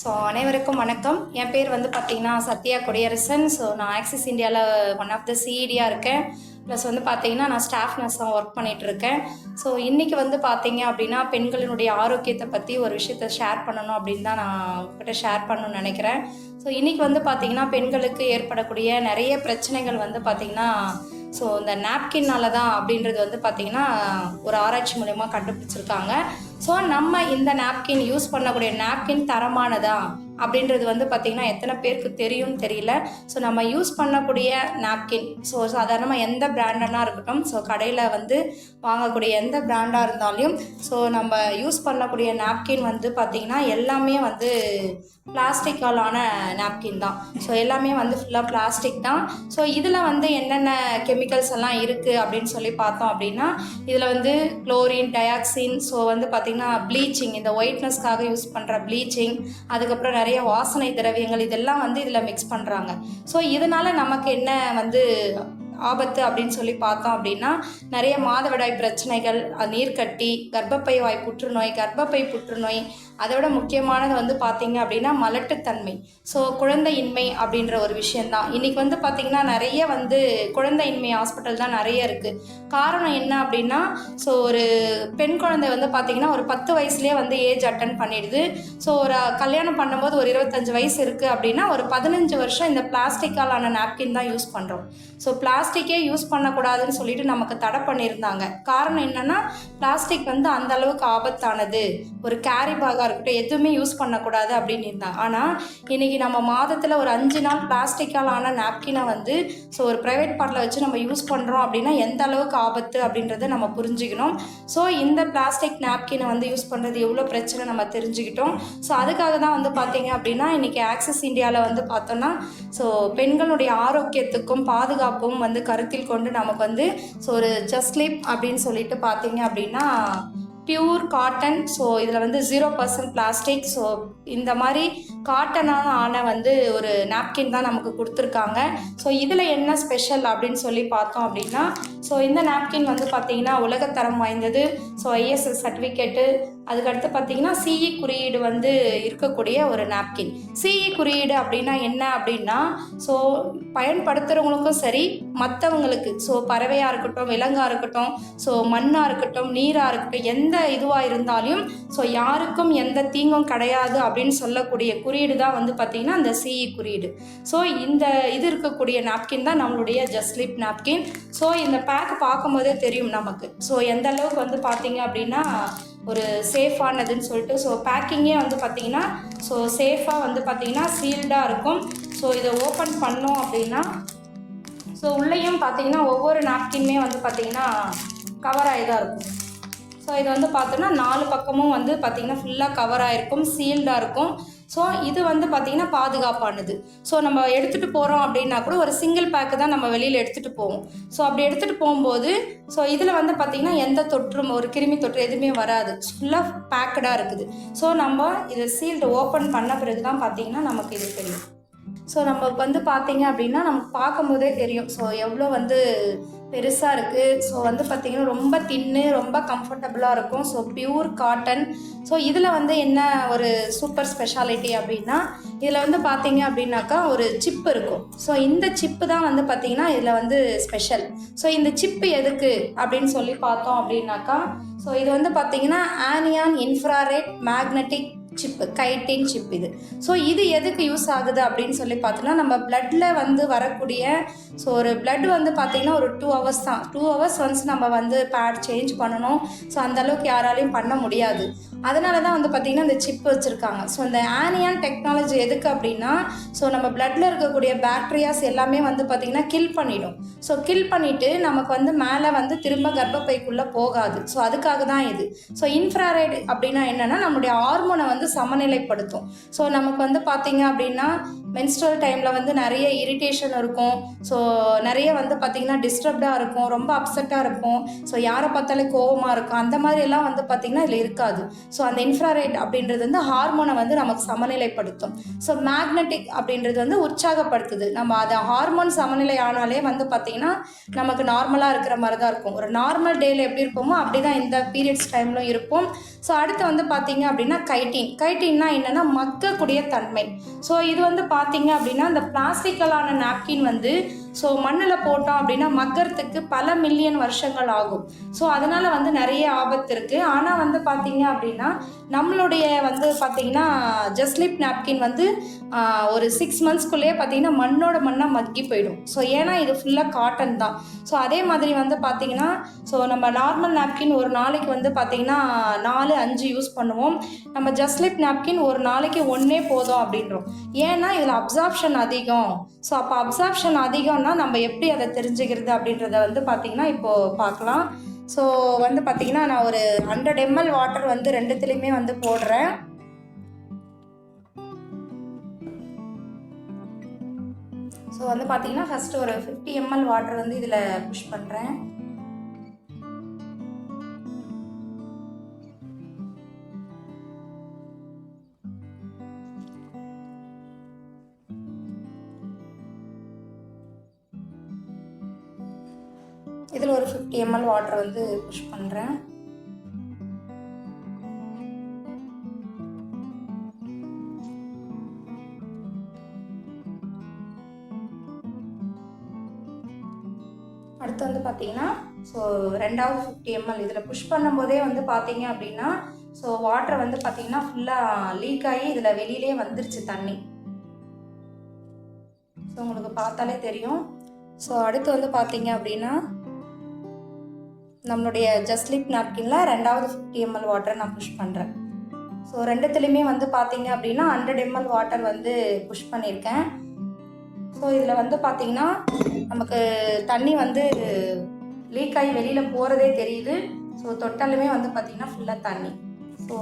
So அனைவருக்கும் வணக்கம். என் பேர் வந்து பார்த்தீங்கன்னா சத்யா கொடியரசன். ஸோ நான் ஆக்சிஸ் இந்தியாவில் ஒன் ஆஃப் த சிஇடியாக இருக்கேன். ப்ளஸ் வந்து பார்த்தீங்கன்னா நான் ஸ்டாஃப் நர்ஸாக ஒர்க் பண்ணிகிட்டு இருக்கேன் ஸோ இன்றைக்கி வந்து பார்த்தீங்க அப்படின்னா பெண்களினுடைய ஆரோக்கியத்தை பற்றி ஒரு விஷயத்த ஷேர் பண்ணணும் அப்படின்னு தான் நான் உங்ககிட்ட ஷேர் பண்ணணும்னு நினைக்கிறேன். ஸோ இன்றைக்கி வந்து பார்த்தீங்கன்னா பெண்களுக்கு ஏற்படக்கூடிய நிறைய பிரச்சனைகள் வந்து பார்த்தீங்கன்னா ஸோ இந்த நாப்கின்னால தான் அப்படின்றது வந்து பார்த்திங்கன்னா ஒரு ஆராய்ச்சி மூலயமா கண்டுபிடிச்சிருக்காங்க. ஸோ நம்ம இந்த நாப்கின் யூஸ் பண்ணக்கூடிய நாப்கின் தரமானதா? அப்படின்றது வந்து பார்த்திங்கன்னா எத்தனை பேருக்கு தெரியும்னு தெரியல. ஸோ நம்ம யூஸ் பண்ணக்கூடிய நாப்கின் ஸோ சாதாரணமாக எந்த பிராண்டனாக இருக்கட்டும் ஸோ கடையில் வந்து வாங்கக்கூடிய எந்த பிராண்டாக இருந்தாலும் ஸோ நம்ம யூஸ் பண்ணக்கூடிய நாப்கின் வந்து பார்த்திங்கன்னா எல்லாமே வந்து பிளாஸ்டிக்காலான நாப்கின் தான். ஸோ எல்லாமே வந்து ஃபுல்லாக பிளாஸ்டிக் தான். ஸோ இதில் வந்து என்னென்ன கெமிக்கல்ஸ் எல்லாம் இருக்குது அப்படின்னு சொல்லி பார்த்தோம் அப்படின்னா இதில் வந்து குளோரின் டயாக்சின் ஸோ வந்து பார்த்திங்கன்னா ப்ளீச்சிங் இந்த ஒயிட்னஸ்க்காக யூஸ் பண்ணுற ப்ளீச்சிங் அதுக்கப்புறம் நிறைய வாசனை திரவியங்கள் இதெல்லாம் வந்து இதில் மிக்ஸ் பண்ணுறாங்க ஸோ இதனால் நமக்கு என்ன வந்து ஆபத்து அப்படின்னு சொல்லி பார்த்தோம் அப்படின்னா நிறைய மாதவிடாய் பிரச்சனைகள் நீர்க்கட்டி கர்ப்பப்பை வாய் புற்றுநோய் கர்ப்பப்பை புற்றுநோய் அதை விட முக்கியமானது வந்து பார்த்திங்க அப்படின்னா மலட்டுத்தன்மை. ஸோ குழந்தையின்மை அப்படின்ற ஒரு விஷயந்தான் இன்றைக்கி வந்து பார்த்திங்கன்னா நிறைய வந்து குழந்தையின்மை ஹாஸ்பிட்டல் தான் நிறைய இருக்குது காரணம் என்ன அப்படின்னா ஸோ ஒரு பெண் குழந்தை வந்து பார்த்திங்கன்னா ஒரு பத்து வயசுலேயே வந்து ஏஜ் அட்டன் பண்ணிடுது. ஸோ ஒரு கல்யாணம் பண்ணும்போது ஒரு இருபத்தஞ்சு வயசு இருக்குது அப்படின்னா ஒரு பதினஞ்சு வருஷம் இந்த பிளாஸ்டிக்காலான நாப்கின் தான் யூஸ் பண்ணுறோம் ஸோ பிளாஸ்டிக்கே யூஸ் பண்ணக்கூடாதுன்னு சொல்லிட்டு நமக்கு தடை பண்ணியிருந்தாங்க. காரணம் என்னென்னா பிளாஸ்டிக் வந்து அந்த அளவுக்கு ஆபத்தானது. ஒரு கேரி பேக்காக இருக்கட்டும் எதுவுமே யூஸ் பண்ணக்கூடாது அப்படின்னு இருந்தாங்க. ஆனால் இன்றைக்கி நம்ம மாதத்தில் ஒரு அஞ்சு நாள் பிளாஸ்டிக்கால் ஆன நாப்கினை வந்து ஸோ ஒரு ப்ரைவேட் பார்ட்டில் வச்சு நம்ம யூஸ் பண்ணுறோம் அப்படின்னா எந்த அளவுக்கு ஆபத்து அப்படின்றத நம்ம புரிஞ்சுக்கணும். ஸோ இந்த பிளாஸ்டிக் நாப்கினை வந்து யூஸ் பண்ணுறது எவ்வளோ பிரச்சனை நம்ம தெரிஞ்சுக்கிட்டோம். ஸோ அதுக்காக தான் வந்து பார்த்தீங்க அப்படின்னா இன்றைக்கி ஆக்சிஸ் இந்தியாவில் வந்து பார்த்தோன்னா ஸோ பெண்களுடைய ஆரோக்கியத்துக்கும் பாதுகாப்பும் வந்து கருத்தில் கொண்டு நமக்கு வந்து ஸோ ஒரு ஜஸ்லிப் அப்படின்னு சொல்லிட்டு பார்த்தீங்க அப்படின்னா பியூர் காட்டன் ஸோ இதில் வந்து ஜீரோ பர்சன்ட் பிளாஸ்டிக் ஸோ இந்த மாதிரி காட்டனான ஆன வந்து ஒரு நாப்கின் தான் நமக்கு கொடுத்துருக்காங்க. ஸோ இதில் என்ன ஸ்பெஷல் அப்படின்னு சொல்லி பார்த்தோம் அப்படின்னா ஸோ இந்த நாப்கின் வந்து பார்த்திங்கன்னா உலகத்தரம் வாய்ந்தது. ஸோ ஐஎஸ்எஸ் சர்டிஃபிகேட்டு அதுக்கடுத்து பார்த்தீங்கன்னா சிஇ குறியீடு வந்து இருக்கக்கூடிய ஒரு நாப்கின் சிஇ குறியீடு அப்படின்னா என்ன அப்படின்னா ஸோ பயன்படுத்துகிறவங்களுக்கும் சரி மற்றவங்களுக்கு ஸோ பறவையாக இருக்கட்டும் விலங்காக இருக்கட்டும் ஸோ மண்ணாக இருக்கட்டும் நீராக இருக்கட்டும் எந்த இதுவாக இருந்தாலும் ஸோ யாருக்கும் எந்த தீங்கும் கிடையாது அப்படின்னு சொல்லக்கூடிய குறியீடு தான் வந்து பார்த்திங்கன்னா அந்த சிஇ குறியீடு. ஸோ இந்த இது இருக்கக்கூடிய நாப்கின் தான் நம்மளுடைய ஜஸ்லிப் நாப்கின் ஸோ இந்த பேக் பார்க்கும்போதே தெரியும் நமக்கு. ஸோ எந்த அளவுக்கு வந்து பார்த்தீங்க அப்படின்னா ஒரு சேஃபானதுன்னு சொல்லிட்டு ஸோ பேக்கிங்கே வந்து பார்த்தீங்கன்னா ஸோ சேஃபாக வந்து பார்த்தீங்கன்னா சீல்டாக இருக்கும். ஸோ இதை ஓப்பன் பண்ணோம் அப்படின்னா ஸோ உள்ளேயும் பார்த்தீங்கன்னா ஒவ்வொரு நாப்கின்மே வந்து பார்த்தீங்கன்னா கவர் ஆகி தான் இருக்கும். ஸோ இது வந்து பார்த்தோன்னா நாலு பக்கமும் வந்து பார்த்தீங்கன்னா ஃபுல்லாக கவர் ஆகிருக்கும் சீல்டாக இருக்கும். ஸோ இது வந்து பார்த்திங்கன்னா பாதுகாப்பானது. ஸோ நம்ம எடுத்துகிட்டு போகிறோம் அப்படின்னா கூட ஒரு சிங்கிள் பேக்கு தான் நம்ம வெளியில் எடுத்துகிட்டு போவோம். ஸோ அப்படி எடுத்துகிட்டு போகும்போது ஸோ இதில் வந்து பார்த்திங்கன்னா எந்த தொற்றும் ஒரு கிருமி தொற்று எதுவுமே வராது. ஃபுல்லாக பேக்கடாக இருக்குது. ஸோ நம்ம இதை சீல்டு ஓப்பன் பண்ண பிறகு தான் பார்த்திங்கன்னா நமக்கு இது தெரியும். ஸோ நம்ம வந்து பார்த்தீங்க அப்படின்னா நமக்கு பார்க்கும்போதே தெரியும். ஸோ எவ்வளோ வந்து பெருசாக இருக்குது ஸோ வந்து பார்த்திங்கன்னா ரொம்ப தின்னு ரொம்ப கம்ஃபர்டபுளாக இருக்கும். ஸோ பியூர் காட்டன் ஸோ இதில் வந்து என்ன ஒரு சூப்பர் ஸ்பெஷாலிட்டி அப்படின்னா இதில் வந்து பார்த்தீங்க அப்படின்னாக்கா ஒரு சிப்பு இருக்கும். ஸோ இந்த சிப்பு தான் வந்து பார்த்திங்கன்னா இதில் வந்து ஸ்பெஷல் ஸோ இந்த சிப்பு எதுக்கு அப்படின்னு சொல்லி பார்த்தோம் அப்படின்னாக்கா ஸோ இது வந்து பார்த்திங்கன்னா ஆனியான் இன்ஃப்ராரெட் மேக்னெட்டிக் சிப்பு கைட்டின் சிப் இது. ஸோ இது எதுக்கு யூஸ் ஆகுது அப்படின்னு சொல்லி பார்த்தோன்னா நம்ம பிளட்டில் வந்து வரக்கூடிய ஸோ ஒரு பிளட் வந்து பார்த்திங்கன்னா ஒரு டூ ஹவர்ஸ் தான். டூ ஹவர்ஸ் ஒன்ஸ் நம்ம வந்து பேட் சேஞ்ச் பண்ணணும். ஸோ அந்த அளவுக்கு யாராலையும் பண்ண முடியாது. அதனால தான் வந்து பார்த்திங்கன்னா இந்த சிப் வச்சுருக்காங்க. ஸோ இந்த ஆனியான் டெக்னாலஜி எதுக்கு அப்படின்னா ஸோ நம்ம பிளட்டில் இருக்கக்கூடிய பேக்டீரியாஸ் எல்லாமே வந்து பார்த்திங்கன்னா கில் பண்ணிடும். ஸோ கில் பண்ணிவிட்டு நமக்கு வந்து மேலே வந்து திரும்ப கர்ப்பப்பைக்குள்ளே போகாது. ஸோ அதுக்காக தான் இது. ஸோ இன்ஃப்ராரைடு அப்படின்னா என்னென்னா நம்மளுடைய ஹார்மோனை வந்து சமநிலைப்படுத்தும். ஸோ நமக்கு வந்து பார்த்திங்க அப்படின்னா மென்ஸ்ட்ரல் டைமில் வந்து நிறைய இரிட்டேஷன் இருக்கும். ஸோ நிறைய வந்து பார்த்திங்கன்னா டிஸ்டர்ப்டாக இருக்கும். ரொம்ப அப்செட்டாக இருக்கும். ஸோ யாரை பார்த்தாலும் கோவமாக இருக்கும். அந்த மாதிரி எல்லாம் வந்து பார்த்திங்கன்னா இதில் இருக்காது. ஸோ அந்த இன்ஃப்ராரெட் அப்படின்றது வந்து ஹார்மோனை வந்து நமக்கு சமநிலைப்படுத்தும். ஸோ மேக்னெட்டிக் அப்படின்றது வந்து உற்சாகப்படுத்துது. நம்ம அதை ஹார்மோன் சமநிலை ஆனாலே வந்து பார்த்திங்கன்னா நமக்கு நார்மலாக இருக்கிற மாதிரி தான் இருக்கும். ஒரு நார்மல் டேயில் எப்படி இருப்போமோ அப்படி தான் இந்த பீரியட்ஸ் டைம்லும் இருப்போம். ஸோ அடுத்து வந்து பார்த்தீங்க அப்படின்னா கைட்டின் கைட்டின்னா என்னென்னா மக்கக்கூடிய தன்மை. ஸோ இது வந்து பார்த்தீங்க அப்படின்னா இந்த பிளாஸ்டிக்கலான நாப்கின் வந்து ஸோ மண்ணில் போட்டோம் அப்படின்னா மக்கறதுக்கு பல மில்லியன் வருஷங்கள் ஆகும். ஸோ அதனால் வந்து நிறைய ஆபத்து இருக்குது ஆனால் வந்து பார்த்திங்க அப்படின்னா நம்மளுடைய வந்து பார்த்தீங்கன்னா ஜஸ்லிப் நாப்கின் வந்து ஒரு சிக்ஸ் மந்த்ஸ்க்குள்ளேயே பார்த்தீங்கன்னா மண்ணோட மண்ணாக மக்கி போயிடும். ஸோ ஏன்னா இது ஃபுல்லாக காட்டன் தான். ஸோ அதே மாதிரி வந்து பார்த்திங்கன்னா ஸோ நம்ம நார்மல் நாப்கின் ஒரு நாளைக்கு வந்து பார்த்திங்கன்னா நாலு அஞ்சு யூஸ் பண்ணுவோம். நம்ம ஜஸ்லிப் நாப்கின் ஒரு நாளைக்கு ஒன்றே போதும் அப்படின்றோம். ஏன்னா இதில் அப்சார்ப்ஷன் அதிகம். ஸோ அப்போ அப்சார்ப்ஷன் அதிகம்னா நம்ம எப்படி அதை தெரிஞ்சுக்கிறது அப்படின்றத வந்து பார்த்திங்கன்னா இப்போது பார்க்கலாம். ஸோ வந்து பார்த்திங்கன்னா நான் ஒரு ஹண்ட்ரட் எம்எல் வாட்டர் வந்து ரெண்டுத்துலேயுமே வந்து போடுறேன். ஸோ வந்து பார்த்தீங்கன்னா ஃபஸ்ட்டு ஒரு ஃபிஃப்டி எம்எல் வாட்டர் வந்து இதில் புஷ் பண்ணுறேன் இதில் ஒரு ஃபிஃப்டி எம்எல் வாட்டர் வந்து புஷ் பண்ணுறேன் அடுத்து வந்து பார்த்தீங்கன்னா ஸோ ரெண்டாவது ஃபிஃப்டி எம்எல் இதில் புஷ் பண்ணும்போதே வந்து பார்த்தீங்க அப்படின்னா ஸோ வாட்டர் வந்து பார்த்தீங்கன்னா ஃபுல்லாக லீக் ஆகி இதில் வெளியிலே வந்துருச்சு தண்ணி. ஸோ உங்களுக்கு பார்த்தாலே தெரியும். ஸோ அடுத்து வந்து பார்த்தீங்க அப்படின்னா நம்மளுடைய ஜஸ்லிப் நாப்கினில் ரெண்டாவது ஃபிஃப்டி எம்எல் வாட்டரை நான் புஷ் பண்ணுறேன் ஸோ ரெண்டுத்துலேயுமே வந்து பார்த்தீங்க அப்படின்னா ஹண்ட்ரட் எம்எல் வாட்டர் வந்து புஷ் பண்ணியிருக்கேன். ஸோ இதில் வந்து பார்த்தீங்கன்னா நமக்கு தண்ணி வந்து லீக் ஆகி வெளியில் போகிறதே தெரியுது. ஸோ தொட்டாலுமே வந்து பார்த்தீங்கன்னா ஃபுல்லாக தண்ணி. ஸோ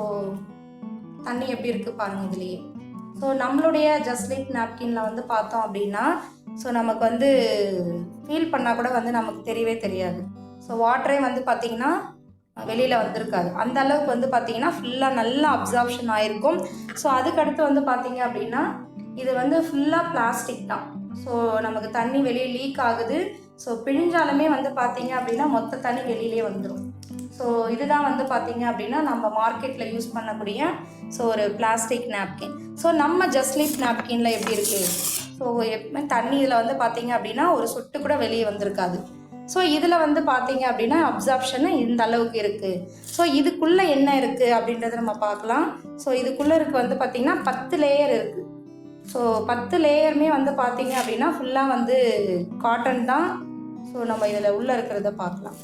தண்ணி எப்படி இருக்குது பாருங்கள் இதுலேயே. ஸோ நம்மளுடைய ஜஸ்லிப் நாப்கினில் வந்து பார்த்தோம் அப்படின்னா ஸோ நமக்கு வந்து ஃபீல் பண்ணால் கூட வந்து நமக்கு தெரியவே தெரியாது. ஸோ வாட்டரே வந்து பார்த்திங்கன்னா வெளியில் வந்திருக்காது. அந்த அளவுக்கு வந்து பார்த்திங்கன்னா ஃபுல்லாக நல்லா அப்சார்ப்ஷன் ஆகிருக்கும் ஸோ அதுக்கடுத்து வந்து பார்த்திங்க அப்படின்னா இது வந்து ஃபுல்லாக பிளாஸ்டிக் தான். ஸோ நமக்கு தண்ணி வெளியே லீக் ஆகுது. ஸோ பிழிஞ்சாலுமே வந்து பார்த்தீங்க அப்படின்னா மொத்த தண்ணி வெளியிலே வந்துடும் ஸோ இதுதான் வந்து பார்த்தீங்க அப்படின்னா நம்ம மார்க்கெட்டில் யூஸ் பண்ணக்கூடிய ஸோ ஒரு பிளாஸ்டிக் நாப்கின் ஸோ நம்ம ஜஸ்லிப் நாப்கினில் எப்படி இருக்குது ஸோ எப்பவுமே தண்ணி இதில் வந்து பார்த்தீங்க அப்படின்னா ஒரு சொட்டு கூட வெளியே வந்திருக்காது. ஸோ இதில் வந்து பார்த்தீங்க அப்படின்னா அப்சார்ப்ஷன் இந்த அளவுக்கு இருக்குது ஸோ இதுக்குள்ளே என்ன இருக்குது அப்படின்றத நம்ம பார்க்கலாம். ஸோ இதுக்குள்ளே இருக்கு வந்து பார்த்திங்கன்னா பத்து லேயர் இருக்குது ஸோ பத்து லேயருமே வந்து பார்த்தீங்க அப்படின்னா ஃபுல்லாக வந்து காட்டன் தான். ஸோ நம்ம இதில் உள்ளே இருக்கிறத பார்க்கலாம்.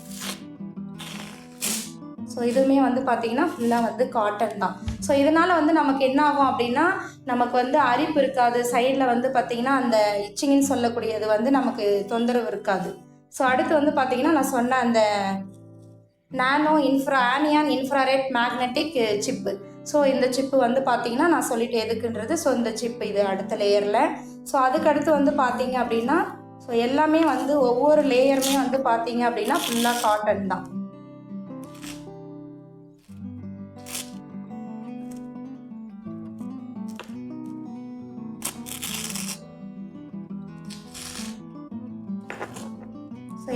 ஸோ இதுவுமே வந்து பார்த்திங்கன்னா ஃபுல்லாக வந்து காட்டன் தான். ஸோ இதனால் வந்து நமக்கு என்ன ஆகும் அப்படின்னா நமக்கு வந்து அரிப்பு இருக்காது. சைடில் வந்து பார்த்திங்கன்னா அந்த இச்சிங்கன்னு சொல்லக்கூடியது வந்து நமக்கு தொந்தரவு இருக்காது. ஸோ அடுத்து வந்து பார்த்திங்கன்னா நான் சொன்ன அந்த nano infra anion infrared magnetic chip so இந்த சிப்பு வந்து பார்த்தீங்கன்னா நான் சொல்லிட்டு எதுக்குன்றது ஸோ இந்த சிப்பு இது அடுத்த லேயரில் ஸோ அதுக்கடுத்து வந்து பார்த்தீங்க அப்படின்னா ஸோ எல்லாமே வந்து ஒவ்வொரு லேயருமே வந்து பார்த்தீங்க அப்படின்னா ஃபுல்லாக காட்டன் தான்.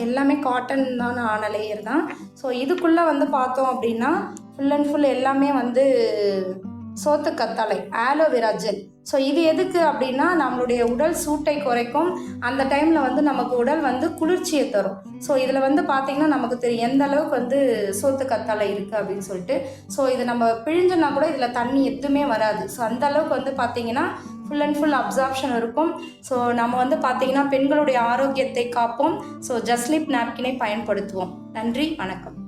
எல்லாமே காட்டன் தான் ஆன லேயர் தான். ஸோ இதுக்குள்ளே வந்து பார்த்தோம் அப்படின்னா ஃபுல் அண்ட் ஃபுல் எல்லாமே வந்து சோத்து கத்தாழை ஆலோவேரா ஜெல் ஸோ இது எதுக்கு அப்படின்னா நம்மளுடைய உடல் சூட்டை குறைக்கும். அந்த டைமில் வந்து நமக்கு உடல் வந்து குளிர்ச்சியை தரும். ஸோ இதில் வந்து பார்த்திங்கன்னா நமக்கு தெரியும் எந்த அளவுக்கு வந்து சோத்து கத்தாழை இருக்குது அப்படின்னு சொல்லிட்டு. ஸோ இது நம்ம பிழிஞ்சோன்னா கூட இதில் தண்ணி எதுவுமே வராது. ஸோ அந்த அளவுக்கு வந்து பார்த்திங்கன்னா ஃபுல் அண்ட் ஃபுல் அப்சார்ப்ஷன் இருக்கும். ஸோ நம்ம வந்து பார்த்திங்கன்னா பெண்களுடைய ஆரோக்கியத்தை காப்போம். ஸோ ஜஸ்லிப் நாப்கினை பயன்படுத்துவோம். நன்றி வணக்கம்.